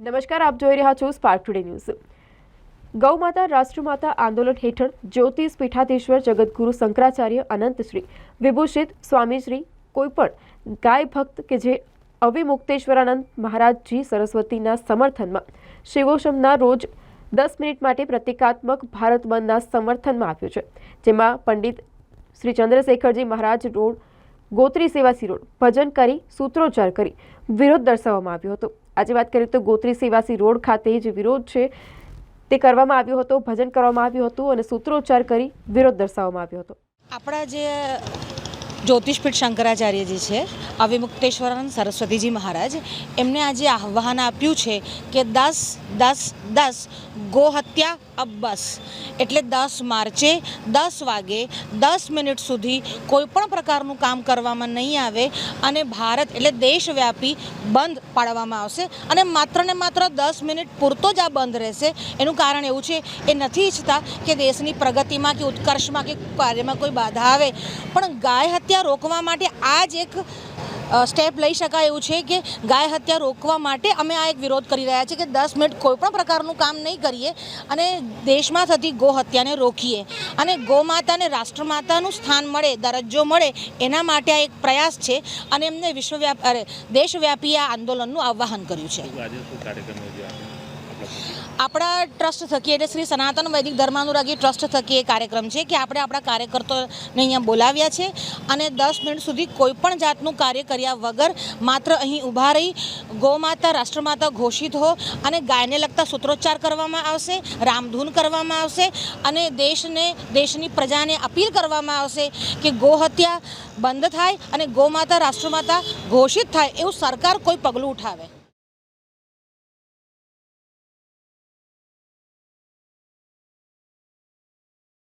નમસ્કાર, આપ જોઈ રહ્યા છો સ્પાર્ક ટુડે ન્યૂઝ ગૌમાતા રાષ્ટ્રમાતા આંદોલન હેઠળ જ્યોતિષ પીઠાધીશ્વર જગદગુરુ શંકરાચાર્ય અનંતશ્રી વિભૂષિત સ્વામીશ્રી, કોઈપણ ગાય ભક્ત કે જે અવિમુક્તેશ્વરાનંદ મહારાજજી સરસ્વતીના સમર્થનમાં શિવોશમના રોજ દસ મિનિટ માટે પ્રતિકાત્મક ભારત બંધના સમર્થનમાં આપ્યું છે, જેમાં પંડિત શ્રી ચંદ્રશેખરજી મહારાજ રોડ ગોત્રી સેવાસી રોડ ભજન કરી, સૂત્રોચ્ચાર કરી, વિરોધ દર્શાવવામાં આવ્યો હતો. આજે વાત કરીએ તો ગોત્રી સેવાસી રોડ ખાતે જે વિરોધ છે, તે કરવામાં આવ્યો હતો, ભજન કરવામાં આવ્યું હતું અને સૂત્રોચ્ચાર કરી વિરોધ દર્શાવવામાં આવ્યો હતો. આપણા જે જ્યોતિષપીઠ શંકરાચાર્યજી છે અવિમુક્તેશ્વરાનંદ સરસ્વતીજી મહારાજ, એમને આજે આહ્વાન આપ્યું છે કે દસ દસ દસ ગોહત્યા અબ બસ. એટલે દસ માર્ચે દસ વાગે દસ મિનિટ સુધી કોઈ પણ પ્રકારનું કામ કરવામાં નહીં આવે અને ભારત એટલે દેશવ્યાપી બંધ પાડવામાં આવશે અને માત્ર ને માત્ર દસ મિનિટ પૂરતો જ આ બંધ રહેશે. એનું કારણ એવું છે, એ નથી ઈચ્છતા કે દેશની પ્રગતિમાં કે ઉત્કર્ષમાં કે કાર્યમાં કોઈ બાધા આવે. પણ ગાય હત્યા રોકવા માટે આ જ એક સ્ટેપ લઈ શકાય એવું છે કે ગાય હત્યા રોકવા માટે અમે આ એક વિરોધ કરી રહ્યા છીએ કે દસ મિનિટ કોઈપણ પ્રકારનું કામ નહીં કરીએ અને દેશમાં થતી ગો હત્યાને રોકીએ. અને ગોમાતાને રાષ્ટ્રમાતાનું સ્થાન મળે દરજ્જો મળે એના માટે આ એક પ્રયાસ છે અને એમને વિશ્વવ્યાપ અરે દેશવ્યાપી આ આંદોલનનું આહ્વાન કર્યું છે. આપણા ટ્રસ્ટ થકી એટલે શ્રી સનાતન વૈદિક ધર્માનુરાગી ટ્રસ્ટ થકી એ કાર્યક્રમ છે કે આપણે આપણા કાર્યકર્તાઓને અહીંયા બોલાવ્યા છે. અને દસ મિનિટ સુધી કોઈપણ જાતનું કાર્ય કર્યા વગર માત્ર અહીં ઊભા રહી ગૌમાતા રાષ્ટ્રમાતા ઘોષિત હો અને ગાયને લગતા સૂત્રોચ્ચાર કરવામાં આવશે, રામધૂન કરવામાં આવશે અને દેશને, દેશની પ્રજાને અપીલ કરવામાં આવશે કે ગોહત્યા બંધ થાય અને ગૌમાતા રાષ્ટ્રમાતા ઘોષિત થાય એવું સરકાર કોઈ પગલું ઉઠાવે.